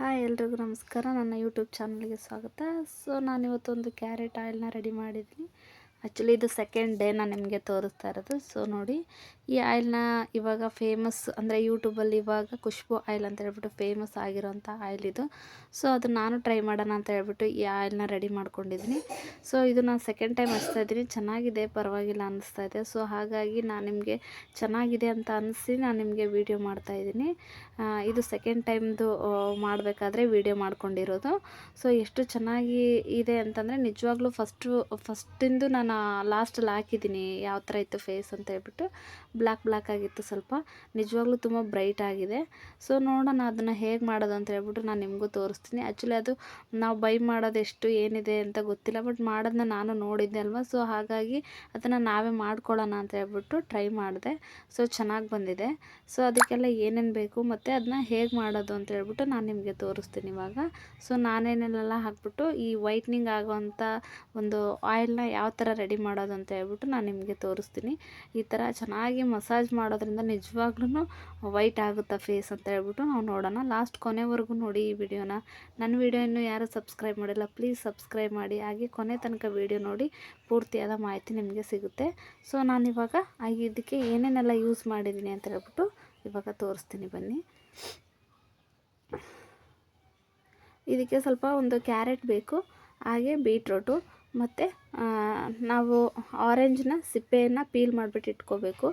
Hi ಎಲ್ರಿಗೂ ನಮಸ್ಕಾರ. ನನ್ನ ಯೂಟ್ಯೂಬ್ ಚಾನಲ್ಗೆ ಸ್ವಾಗತ. ಸೊ ನಾನಿವತ್ತೊಂದು ಕ್ಯಾರೆಟ್ ಆಯಿಲ್ನ ರೆಡಿ ಮಾಡಿದ್ದೀನಿ. ಆ್ಯಕ್ಚುಲಿ ಇದು ಸೆಕೆಂಡ್ ಡೇ ನಾನು ನಿಮಗೆ ತೋರಿಸ್ತಾ ಇರೋದು. ಸೊ ನೋಡಿ, ಈ ಆಯಿಲ್ನ ಇವಾಗ ಫೇಮಸ್ ಅಂದರೆ ಯೂಟ್ಯೂಬಲ್ಲಿ ಇವಾಗ ಖುಷ್ಬು ಆಯಿಲ್ ಅಂತ ಹೇಳ್ಬಿಟ್ಟು ಫೇಮಸ್ ಆಗಿರೋಂಥ ಆಯಿಲ್ ಇದು. ಸೊ ಅದು ನಾನು ಟ್ರೈ ಮಾಡೋಣ ಅಂತ ಹೇಳ್ಬಿಟ್ಟು ಈ ಆಯಿಲ್ನ ರೆಡಿ ಮಾಡ್ಕೊಂಡಿದ್ದೀನಿ. ಸೊ ಇದು ನಾನು ಸೆಕೆಂಡ್ ಟೈಮ್ ಹಚ್ತಾ ಇದ್ದೀನಿ. ಚೆನ್ನಾಗಿದೆ, ಪರವಾಗಿಲ್ಲ ಅನ್ನಿಸ್ತಾ ಇದೆ. ಸೊ ಹಾಗಾಗಿ ನಾನು ನಿಮಗೆ ಚೆನ್ನಾಗಿದೆ ಅಂತ ಅನಿಸಿ ನಾನು ನಿಮಗೆ ವಿಡಿಯೋ ಮಾಡ್ತಾಯಿದ್ದೀನಿ ಇದು ಸೆಕೆಂಡ್ ಟೈಮ್ದು ಮಾಡಬೇಕಾದ್ರೆ ವಿಡಿಯೋ ಮಾಡ್ಕೊಂಡಿರೋದು. ಸೊ ಎಷ್ಟು ಚೆನ್ನಾಗಿ ಇದೆ ಅಂತಂದರೆ ನಿಜವಾಗ್ಲೂ ಫಸ್ಟು ಫಸ್ಟಿಂದು ನಾನು ಲಾಸ್ಟಲ್ಲಿ ಹಾಕಿದ್ದೀನಿ ಯಾವ ಥರ ಇತ್ತು ಫೇಸ್ ಅಂತ ಹೇಳ್ಬಿಟ್ಟು. ಬ್ಲ್ಯಾಕ್ ಬ್ಲ್ಯಾಕ್ ಆಗಿತ್ತು ಸ್ವಲ್ಪ. ನಿಜವಾಗ್ಲೂ ತುಂಬ ಬ್ರೈಟ್ ಆಗಿದೆ. ಸೊ ನೋಡೋಣ ಅದನ್ನು ಹೇಗೆ ಮಾಡೋದು ಅಂತ ಹೇಳ್ಬಿಟ್ಟು ನಾನು ನಿಮಗೂ ತೋರಿಸ್ತೀನಿ. ಆ್ಯಕ್ಚುಲಿ ಅದು ನಾವು ಬೈ ಮಾಡೋದೆಷ್ಟು ಏನಿದೆ ಅಂತ ಗೊತ್ತಿಲ್ಲ ಬಟ್ ಮಾಡೋದನ್ನ ನಾನು ನೋಡಿದ್ದೆ ಅಲ್ವಾ? ಸೊ ಹಾಗಾಗಿ ಅದನ್ನು ನಾವೇ ಮಾಡ್ಕೊಳ್ಳೋಣ ಅಂತ ಹೇಳ್ಬಿಟ್ಟು ಟ್ರೈ ಮಾಡಿದೆ. ಸೊ ಚೆನ್ನಾಗಿ ಬಂದಿದೆ. ಸೊ ಅದಕ್ಕೆಲ್ಲ ಏನೇನು ಬೇಕು ಮತ್ತು ಅದನ್ನ ಹೇಗೆ ಮಾಡೋದು ಅಂತ ಹೇಳ್ಬಿಟ್ಟು ನಾನು ನಿಮಗೆ ತೋರಿಸ್ತೀನಿ ಇವಾಗ. ಸೊ ನಾನೇನೆಲ್ಲ ಹಾಕ್ಬಿಟ್ಟು ಈ ವೈಟ್ನಿಂಗ್ ಆಗೋವಂಥ ಒಂದು ಆಯಿಲ್ನ ಯಾವ ಥರ ರೆಡಿ ಮಾಡೋದು ಅಂತ ಹೇಳ್ಬಿಟ್ಟು ನಾನು ನಿಮಗೆ ತೋರಿಸ್ತೀನಿ. ಈ ಥರ ಚೆನ್ನಾಗಿ ಮಸಾಜ್ ಮಾಡೋದ್ರಿಂದ ನಿಜವಾಗ್ಲೂ ವೈಟ್ ಆಗುತ್ತಾ ಫೇಸ್ ಅಂತ ಹೇಳ್ಬಿಟ್ಟು ನಾವು ನೋಡೋಣ. ಲಾಸ್ಟ್ ಕೊನೆವರೆಗೂ ನೋಡಿ ಈ ವಿಡಿಯೋನ. ನನ್ನ ವಿಡಿಯೋ ಇನ್ನೂ ಯಾರು ಸಬ್ಸ್ಕ್ರೈಬ್ ಮಾಡಿಲ್ಲ, ಪ್ಲೀಸ್ ಸಬ್ಸ್ಕ್ರೈಬ್ ಮಾಡಿ. ಹಾಗೆ ಕೊನೆ ತನಕ ವಿಡಿಯೋ ನೋಡಿ ಪೂರ್ತಿಯಾದ ಮಾಹಿತಿ ನಿಮಗೆ ಸಿಗುತ್ತೆ. ಸೊ ನಾನಿವಾಗ ಇದಕ್ಕೆ ಏನೇನೆಲ್ಲ ಯೂಸ್ ಮಾಡಿದ್ದೀನಿ ಅಂತ ಹೇಳ್ಬಿಟ್ಟು ಇವಾಗ ತೋರಿಸ್ತೀನಿ ಬನ್ನಿ. ಇದಕ್ಕೆ ಸ್ವಲ್ಪ ಒಂದು ಕ್ಯಾರೆಟ್ ಬೇಕು, ಹಾಗೆ ಬೀಟ್ರೋಟು. ಮತ್ತು ನಾವು ಆರೆಂಜ್ನ ಸಿಪ್ಪೆಯನ್ನು ಪೀಲ್ ಮಾಡಿಬಿಟ್ಟು ಇಟ್ಕೋಬೇಕು.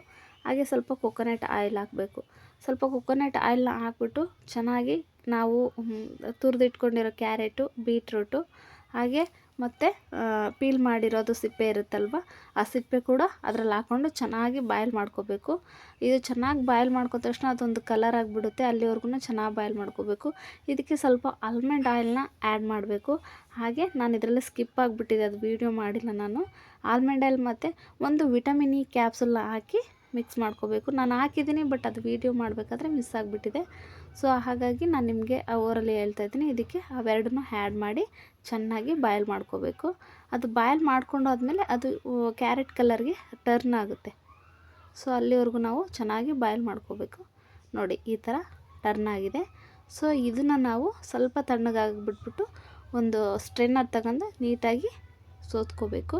ಹಾಗೆ ಸ್ವಲ್ಪ ಕೊಕೊನಟ್ ಆಯಿಲ್ ಹಾಕಬೇಕು. ಸ್ವಲ್ಪ ಕೊಕೊನಟ್ ಆಯಿಲ್ನ ಹಾಕ್ಬಿಟ್ಟು ಚೆನ್ನಾಗಿ ನಾವು ತುರಿದಿಟ್ಕೊಂಡಿರೋ ಕ್ಯಾರೆಟು ಬೀಟ್ರೂಟು ಹಾಗೆ ಮತ್ತು ಪೀಲ್ ಮಾಡಿರೋದು ಸಿಪ್ಪೆ ಇರುತ್ತಲ್ವ, ಆ ಸಿಪ್ಪೆ ಕೂಡ ಅದ್ರಲ್ಲಿ ಹಾಕ್ಕೊಂಡು ಚೆನ್ನಾಗಿ ಬಾಯ್ಲ್ ಮಾಡ್ಕೋಬೇಕು. ಇದು ಚೆನ್ನಾಗಿ ಬಾಯ್ಲ್ ಮಾಡ್ಕೊ ತಕ್ಷಣ ಅದೊಂದು ಕಲರ್ ಆಗಿಬಿಡುತ್ತೆ ಅಲ್ಲಿವರೆಗೂ ಚೆನ್ನಾಗಿ ಬಾಯ್ಲ್ ಮಾಡ್ಕೋಬೇಕು. ಇದಕ್ಕೆ ಸ್ವಲ್ಪ ಆಲ್ಮಂಡ್ ಆಯಿಲ್ನ ಆ್ಯಡ್ ಮಾಡಬೇಕು. ಹಾಗೆ ನಾನು ಇದರಲ್ಲಿ ಸ್ಕಿಪ್ ಆಗಿಬಿಟ್ಟಿದೆ, ಅದು ವೀಡಿಯೋ ಮಾಡಿಲ್ಲ ನಾನು. ಆಲ್ಮಂಡ್ ಆಯಿಲ್ ಮತ್ತು ಒಂದು ವಿಟಮಿನ್ ಇ ಕ್ಯಾಪ್ಸುಲ್ನ ಹಾಕಿ ಮಿಕ್ಸ್ ಮಾಡ್ಕೋಬೇಕು. ನಾನು ಹಾಕಿದ್ದೀನಿ, ಬಟ್ ಅದು ವೀಡಿಯೋ ಮಾಡಬೇಕಾದ್ರೆ ಮಿಸ್ ಆಗಿಬಿಟ್ಟಿದೆ. ಸೊ, ಹಾಗಾಗಿ ನಾನು ನಿಮಗೆ ಓರಲ್ಲಿ ಹೇಳ್ತಾ ಇದ್ದೀನಿ. ಇದಕ್ಕೆ ಅವೆರಡನ್ನೂ ಆ್ಯಡ್ ಮಾಡಿ ಚೆನ್ನಾಗಿ ಬಾಯ್ಲ್ ಮಾಡ್ಕೋಬೇಕು. ಅದು ಬಾಯ್ಲ್ ಮಾಡ್ಕೊಂಡು ಆದಮೇಲೆ ಅದು ಕ್ಯಾರೆಟ್ ಕಲರ್ಗೆ ಟರ್ನ್ ಆಗುತ್ತೆ. ಸೊ, ಅಲ್ಲಿವರೆಗೂ ನಾವು ಚೆನ್ನಾಗಿ ಬಾಯ್ಲ್ ಮಾಡ್ಕೋಬೇಕು. ನೋಡಿ, ಈ ಥರ ಟರ್ನ್ ಆಗಿದೆ. ಸೊ, ಇದನ್ನು ನಾವು ಸ್ವಲ್ಪ ತಣ್ಣಗಾಗಿಬಿಟ್ಬಿಟ್ಟು ಒಂದು ಸ್ಟ್ರೆನ್ನರ್ ತಗೊಂಡು ನೀಟಾಗಿ ಸೋತ್ಕೋಬೇಕು.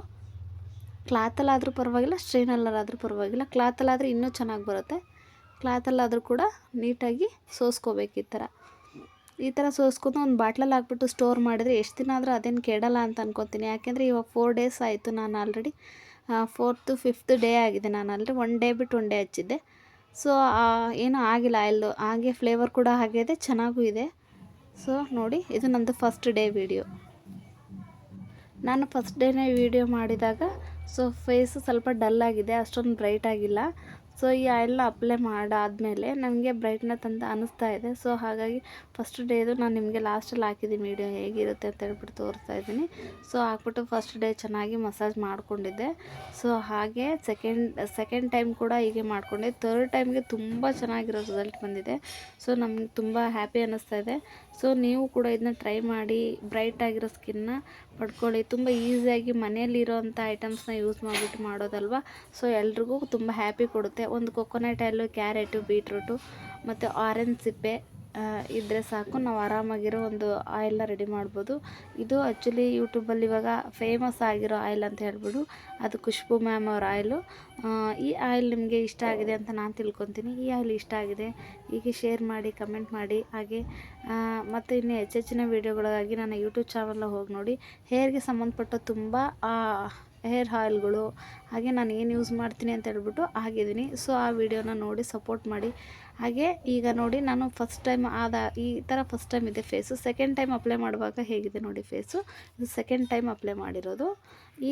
ಕ್ಲಾತಲ್ಲಾದರೂ ಪರವಾಗಿಲ್ಲ ಸ್ಟ್ರೈನಲ್ಲಾದರೂ ಪರವಾಗಿಲ್ಲ. ಕ್ಲಾತಲ್ಲಾದರೆ ಇನ್ನೂ ಚೆನ್ನಾಗಿ ಬರುತ್ತೆ. ಕ್ಲಾತಲ್ಲಾದರೂ ಕೂಡ ನೀಟಾಗಿ ಸೋಸ್ಕೋಬೇಕು ಈ ಥರ. ಈ ಥರ ಸೋಸ್ಕೊಂಡು ಒಂದು ಬಾಟ್ಲಲ್ಲಿ ಹಾಕ್ಬಿಟ್ಟು ಸ್ಟೋರ್ ಮಾಡಿದರೆ ಎಷ್ಟು ದಿನ ಆದರೂ ಅದೇನು ಕೆಡಲ್ಲ ಅಂತ ಅನ್ಕೋತೀನಿ. ಯಾಕೆಂದರೆ ಇವಾಗ ಫೋರ್ ಡೇಸ್ ಆಯಿತು ನಾನು ಆಲ್ರೆಡಿ ಫೋರ್ತು ಫಿಫ್ತ್ ಡೇ ಆಗಿದೆ ನಾನು ಆಲ್ರೆಡಿ ಒನ್ ಡೇ ಬಿಟ್ಟು ಒನ್ ಡೇ ಹಚ್ಚಿದ್ದೆ. ಸೊ ಏನೂ ಆಗಿಲ್ಲ. ಆಯಿಲು, ಹಾಗೆ ಫ್ಲೇವರ್ ಕೂಡ ಹಾಗೆ ಇದೆ ಚೆನ್ನಾಗೂ ಇದೆ. ಸೊ ನೋಡಿ, ಇದು ನಮ್ಮದು ಫಸ್ಟ್ ಡೇ ವಿಡಿಯೋ ನಾನು ಫಸ್ಟ್ ಡೇನೇ ವೀಡಿಯೋ ಮಾಡಿದಾಗ ಸೊ ಫೇಸು ಸ್ವಲ್ಪ ಡಲ್ ಆಗಿದೆ, ಅಷ್ಟೊಂದು ಬ್ರೈಟ್ ಆಗಿಲ್ಲ. ಸೊ ಈ ಆಯಿಲ್ನ ಅಪ್ಲೈ ಮಾಡಾದಮೇಲೆ ನನಗೆ ಬ್ರೈಟ್ನೆಸ್ ಅಂತ ಅನ್ನಿಸ್ತಾ ಇದೆ. ಸೊ ಹಾಗಾಗಿ ಫಸ್ಟ್ ಡೇದು ನಾನು ನಿಮಗೆ ಲಾಸ್ಟಲ್ಲಿ ಹಾಕಿದ್ದೀನಿ ವೀಡಿಯೋ ಹೇಗಿರುತ್ತೆ ಅಂತ ಹೇಳ್ಬಿಟ್ಟು ತೋರಿಸ್ತಾ ಇದ್ದೀನಿ. ಸೊ ಹಾಕ್ಬಿಟ್ಟು ಫಸ್ಟ್ ಡೇ ಚೆನ್ನಾಗಿ ಮಸಾಜ್ ಮಾಡ್ಕೊಂಡಿದ್ದೆ. ಸೊ ಹಾಗೆ ಸೆಕೆಂಡ್ ಸೆಕೆಂಡ್ ಟೈಮ್ ಕೂಡ ಹೀಗೆ ಮಾಡಿಕೊಂಡೆ. ಥರ್ಡ್ ಟೈಮ್ಗೆ ತುಂಬ ಚೆನ್ನಾಗಿರೋ ರಿಸಲ್ಟ್ ಬಂದಿದೆ. ಸೊ ನಮ್ಗೆ ತುಂಬ ಹ್ಯಾಪಿ ಅನ್ನಿಸ್ತಾ ಇದೆ. ಸೊ ನೀವು ಕೂಡ ಇದನ್ನ ಟ್ರೈ ಮಾಡಿ ಬ್ರೈಟ್ ಆಗಿರೋ ಸ್ಕಿನ್ನ ಪಡ್ಕೊಳ್ಳಿ. ತುಂಬ ಈಸಿಯಾಗಿ ಮನೆಯಲ್ಲಿರೋಂಥ ಐಟಮ್ಸ್ನ ಯೂಸ್ ಮಾಡಿಬಿಟ್ಟು ಮಾಡೋದಲ್ವ? ಸೊ ಎಲ್ರಿಗೂ ತುಂಬ ಹ್ಯಾಪಿ ಕೊಡುತ್ತೆ. ಒಂದು ಕೊಕೊನಟ್ ಆಯಿಲು ಕ್ಯಾರೆಟು ಬೀಟ್ರೂಟು ಮತ್ತು ಆರೆಂಜ್ ಸಿಪ್ಪೆ. ಇದ್ದರೆ ಸಾಕು. ನಾವು ಆರಾಮಾಗಿರೋ ಒಂದು ಆಯಿಲ್ನ ರೆಡಿ ಮಾಡ್ಬೋದು. ಇದು ಆ್ಯಕ್ಚುಲಿ ಯೂಟ್ಯೂಬಲ್ಲಿ ಇವಾಗ ಫೇಮಸ್ ಆಗಿರೋ ಆಯಿಲ್ ಅಂತ ಹೇಳ್ಬಿಡು. ಅದು ಖುಷ್ಬು ಮ್ಯಾಮ್ ಅವ್ರ ಆಯಿಲು. ಈ ಆಯಿಲ್ ನಿಮಗೆ ಇಷ್ಟ ಆಗಿದೆ ಅಂತ ನಾನು ತಿಳ್ಕೊತೀನಿ. ಈ ಆಯಿಲ್ ಇಷ್ಟ ಆಗಿದೆ, ಹೀಗೆ ಶೇರ್ ಮಾಡಿ ಕಮೆಂಟ್ ಮಾಡಿ, ಹಾಗೆ ಮತ್ತು ಇನ್ನು ಹೆಚ್ಚೆಚ್ಚಿನ ವೀಡಿಯೋಗಳಿಗಾಗಿ ನನ್ನ ಯೂಟ್ಯೂಬ್ ಚಾನಲ್ನ ಹೋಗಿ ನೋಡಿ. ಹೇರ್ಗೆ ಸಂಬಂಧಪಟ್ಟ ತುಂಬ ಹೇರ್ ಆಯಿಲ್ಗಳು, ಹಾಗೆ ನಾನು ಏನು ಯೂಸ್ ಮಾಡ್ತೀನಿ ಅಂತ ಹೇಳ್ಬಿಟ್ಟು ಆಗಿದ್ದೀನಿ ಸೊ ಆ ವಿಡಿಯೋನ ನೋಡಿ ಸಪೋರ್ಟ್ ಮಾಡಿ. ಹಾಗೆ ಈಗ ನೋಡಿ ನಾನು ಫಸ್ಟ್ ಟೈಮ್ ಆದ ಈ ಥರ ಫಸ್ಟ್ ಟೈಮ್ ಇದೆ ಫೇಸು ಸೆಕೆಂಡ್ ಟೈಮ್ ಅಪ್ಲೈ ಮಾಡುವಾಗ ಹೇಗಿದೆ ನೋಡಿ ಫೇಸು ಇದು ಸೆಕೆಂಡ್ ಟೈಮ್ ಅಪ್ಲೈ ಮಾಡಿರೋದು.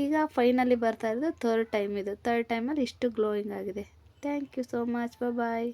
ಈಗ ಫೈನಲಿ ಬರ್ತಾ ಇರೋದು ಥರ್ಡ್ ಟೈಮ್ ಇದು. ಥರ್ಡ್ ಟೈಮಲ್ಲಿ ಇಷ್ಟು ಗ್ಲೋಯಿಂಗ್ ಆಗಿದೆ. Thank you so much bye